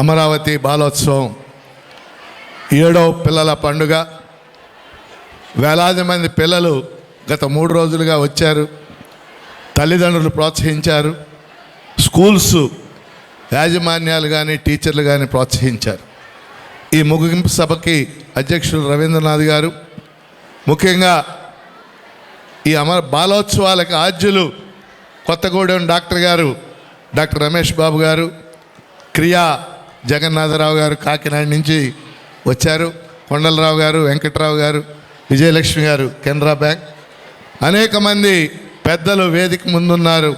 అమరావతి బాలోత్సవం. ఏడవ పిల్లల పండుగ. వేలాది మంది పిల్లలు గత మూడు రోజులుగా వచ్చారు. తల్లిదండ్రులు ప్రోత్సహించారు. స్కూల్స్ యాజమాన్యాలు కానీ టీచర్లు కానీ ప్రోత్సహించారు. ఈ ముగింపు సభకి అధ్యక్షులు రవీంద్రనాథ్ గారు. ముఖ్యంగా ఈ అమర బాలోత్సవాలకు ఆద్యులు కొత్తగూడెం డాక్టర్ గారు డాక్టర్ రమేష్ బాబు గారు. క్రియా జగన్నాథరావు గారు కాకినాడ నుంచి వచ్చారు. కొండలరావు గారు వెంకట్రావు గారు విజయలక్ష్మి గారు కెనరా బ్యాంక్. అనేక మంది పెద్దలు వేదిక ముందున్నారు.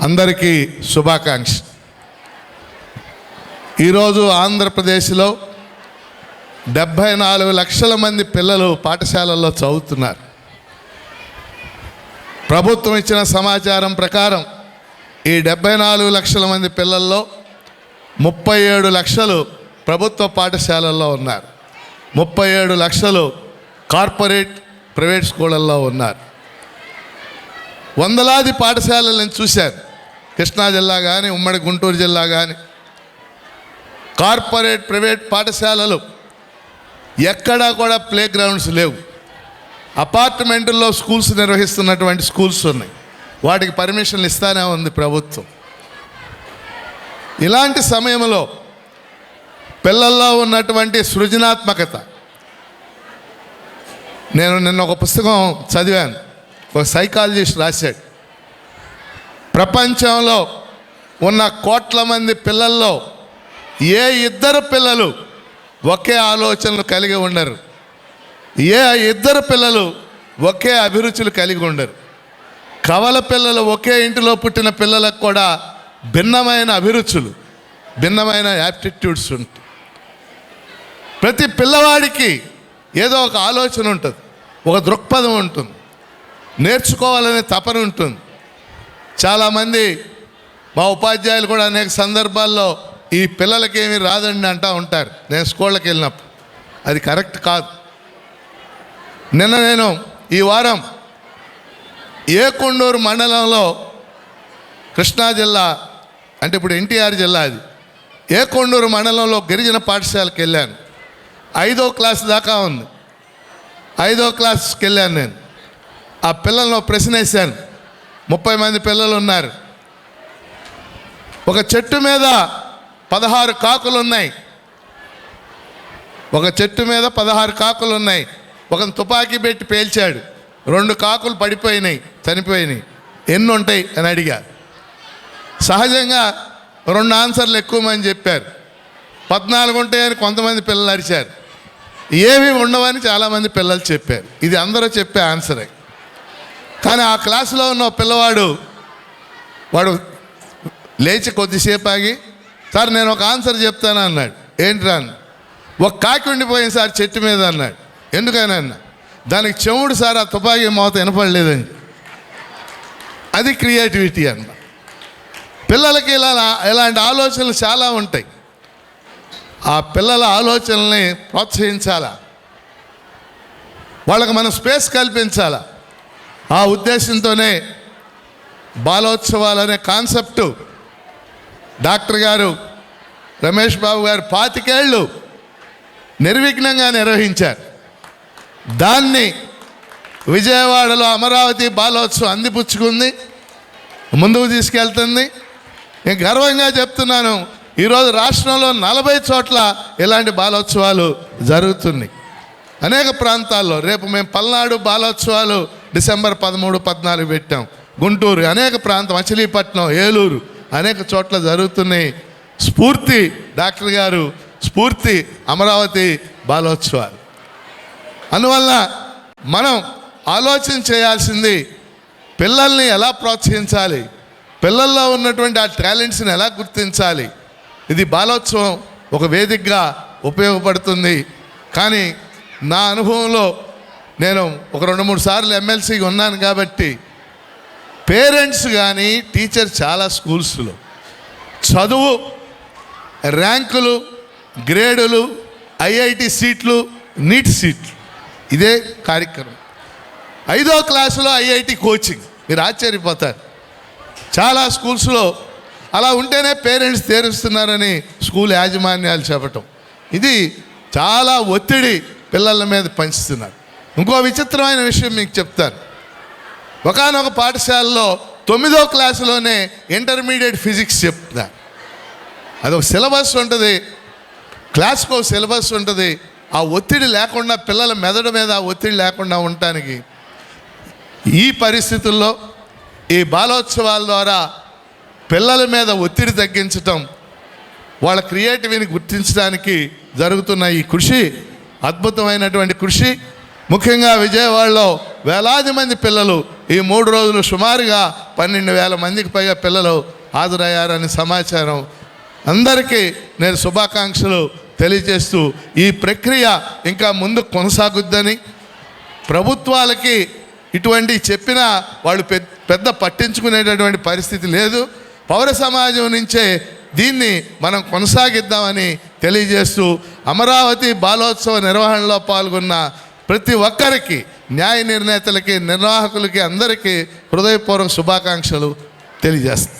అందరికీ శుభాకాంక్ష. ఈరోజు ఆంధ్రప్రదేశ్లో డెబ్భై నాలుగు లక్షల మంది పిల్లలు పాఠశాలల్లో చదువుతున్నారు. ప్రభుత్వం ఇచ్చిన సమాచారం ప్రకారం ఈ డెబ్బై నాలుగు లక్షల మంది పిల్లల్లో ముప్పై ఏడు లక్షలు ప్రభుత్వ పాఠశాలల్లో ఉన్నారు. ముప్పై ఏడు లక్షలు కార్పొరేట్ ప్రైవేట్ స్కూళ్ళల్లో ఉన్నారు. వందలాది పాఠశాలలను చూశాను. కృష్ణా జిల్లా కానీ ఉమ్మడి గుంటూరు జిల్లా కానీ కార్పొరేట్ ప్రైవేట్ పాఠశాలలు ఎక్కడా కూడా ప్లే గ్రౌండ్స్ లేవు. అపార్ట్మెంటుల్లో స్కూల్స్ నిర్వహిస్తున్నటువంటి స్కూల్స్ ఉన్నాయి. వాటికి పర్మిషన్లు ఇస్తానే ఉంది ప్రభుత్వం. ఇలాంటి సమయంలో పిల్లల్లో ఉన్నటువంటి సృజనాత్మకత. నేను నిన్న ఒక పుస్తకం చదివాను. ఒక సైకాలజిస్ట్ రాశాడు. ప్రపంచంలో ఉన్న కోట్ల మంది పిల్లల్లో ఏ ఇద్దరు పిల్లలు ఒకే ఆలోచనలు కలిగి ఉండరు? ఏ ఇద్దరు పిల్లలు ఒకే అభిరుచులు కలిగి ఉండరు? కవల పిల్లలు ఒకే ఇంటిలో పుట్టిన పిల్లలకు కూడా భిన్నమైన అభిరుచులు భిన్నమైన యాప్టిట్యూడ్స్ ఉంటాయి. ప్రతి పిల్లవాడికి ఏదో ఒక ఆలోచన ఉంటుంది ఒక దృక్పథం ఉంటుంది నేర్చుకోవాలనే తపన ఉంటుంది. చాలామంది మా ఉపాధ్యాయులు కూడా అనేక సందర్భాల్లో ఈ పిల్లలకి ఏమి రాదండి అంటూ ఉంటారు. నేను స్కూళ్ళకి వెళ్ళినప్పుడు. అది కరెక్ట్ కాదు. నిన్న నేను ఈ వారం ఏకొండూరు మండలంలో కృష్ణా జిల్లా అంటే ఇప్పుడు ఎన్టీఆర్ జిల్లా అది. ఏ కొండూరు మండలంలో గిరిజన పాఠశాలకు వెళ్ళాను. ఐదో క్లాస్ దాకా ఉంది. ఐదో క్లాస్కి వెళ్ళాను నేను. ఆ పిల్లలను ప్రశ్న వేశాను ముప్పై మంది పిల్లలు ఉన్నారు. ఒక చెట్టు మీద పదహారు కాకులు ఉన్నాయి ఒక చెట్టు మీద పదహారు కాకులు ఉన్నాయి ఒక తుపాకీ పెట్టి పేల్చాడు. రెండు కాకులు పడిపోయినాయి చనిపోయినాయి. ఎన్ని ఉంటాయి అని అడిగా. సహజంగా రెండు ఆన్సర్లు ఎక్కువ మంది చెప్పారు. పద్నాలుగు ఉంటాయని కొంతమంది పిల్లలు అరిచారు. ఏమీ ఉండవని చాలామంది పిల్లలు చెప్పారు. ఇది అందరూ చెప్పే ఆన్సరే. కానీ ఆ క్లాసులో ఉన్న పిల్లవాడు వాడు లేచి కొద్దిసేపు ఆగి సార్ నేను ఒక ఆన్సర్ చెప్తాను అన్నాడు. ఏంట్రా అన్న? ఒక కాకి ఉండిపోయింది సార్ చెట్టు మీద అన్నాడు. ఎందుకని అన్న? దానికి చెవుడు సార్ ఆ తుపాకీ మోత వినపడలేదని. అది క్రియేటివిటీ అన్న పిల్లలకి ఇలా ఇలాంటి ఆలోచనలు చాలా ఉంటాయి. ఆ పిల్లల ఆలోచనల్ని ప్రోత్సహించాలా? వాళ్ళకి మనం స్పేస్ కల్పించాలా? ఆ ఉద్దేశంతోనే బాలోత్సవాలు అనే కాన్సెప్టు డాక్టర్ గారు రమేష్ బాబు గారు పాతికేళ్ళు నిర్విఘ్నంగా నిర్వహించారు. దాన్ని విజయవాడలో అమరావతి బాలోత్సవం అందిపుచ్చుకుంది ముందుకు తీసుకెళ్తుంది. నేను గర్వంగా చెప్తున్నాను. ఈరోజు రాష్ట్రంలో నలభై చోట్ల ఇలాంటి బాలోత్సవాలు జరుగుతున్నాయి. అనేక ప్రాంతాల్లో రేపు మేము పల్నాడు బాలోత్సవాలు డిసెంబర్ పదమూడు పద్నాలుగు పెట్టాం. గుంటూరు అనేక ప్రాంతం మచిలీపట్నం ఏలూరు అనేక చోట్ల జరుగుతున్నాయి. స్ఫూర్తి డాక్టర్ గారు స్ఫూర్తి అమరావతి బాలోత్సవాలు. అందువల్ల మనం ఆలోచన చేయాల్సింది పిల్లల్ని ఎలా ప్రోత్సహించాలి? పిల్లల్లో ఉన్నటువంటి ఆ టాలెంట్స్ని ఎలా గుర్తించాలి? ఇది బాలోత్సవం ఒక వేదికగా ఉపయోగపడుతుంది. కానీ నా అనుభవంలో నేను ఒక రెండు మూడు సార్లు ఎమ్మెల్సీగా ఉన్నాను కాబట్టి పేరెంట్స్ కానీ టీచర్ చాలా స్కూల్స్లో చదువు ర్యాంకులు గ్రేడులు ఐఐటి సీట్లు నీట్ సీట్లు. ఇదే కార్యక్రమం. ఐదో క్లాసులో ఐఐటి కోచింగ్ మీరు ఆశ్చర్యపోతారు. చాలా స్కూల్స్లో అలా ఉంటేనే పేరెంట్స్ తీరుస్తున్నారని స్కూల్ యాజమాన్యాలు చెప్పటం. ఇది చాలా ఒత్తిడి పిల్లల మీద పంచుతున్నారు. ఇంకో విచిత్రమైన విషయం మీకు చెప్తాను. ఒకనొక పాఠశాలలో తొమ్మిదో క్లాసులోనే ఇంటర్మీడియట్ ఫిజిక్స్ చెప్తున్నారు. అదొక సిలబస్ ఉంటుంది. క్లాస్కి ఒక సిలబస్ ఉంటుంది. ఆ ఒత్తిడి లేకుండా పిల్లల మెదడు మీద ఆ ఒత్తిడి లేకుండా ఉండటానికి ఈ పరిస్థితుల్లో ఈ బాలోత్సవాల ద్వారా పిల్లల మీద ఒత్తిడి తగ్గించటం వాళ్ళ క్రియేటివిని గుర్తించడానికి జరుగుతున్న ఈ కృషి అద్భుతమైనటువంటి కృషి. ముఖ్యంగా విజయవాడలో వేలాది మంది పిల్లలు ఈ మూడు రోజులు సుమారుగా పన్నెండు వేల మందికి పైగా పిల్లలు హాజరయ్యారని సమాచారం. అందరికీ నేను శుభాకాంక్షలు తెలియజేస్తూ ఈ ప్రక్రియ ఇంకా ముందు కొనసాగుద్దని ప్రభుత్వాలకి ఇటువంటి చెప్పినా వాళ్ళు పెద్ద పెద్ద పట్టించుకునేటటువంటి పరిస్థితి లేదు. పౌర సమాజం నుంచే దీన్ని మనం కొనసాగిద్దామని తెలియజేస్తూ అమరావతి బాలోత్సవ నిర్వహణలో పాల్గొన్న ప్రతి ఒక్కరికి న్యాయ నిర్ణేతలకి నిర్వాహకులకి అందరికీ హృదయపూర్వక శుభాకాంక్షలు తెలియజేస్తాను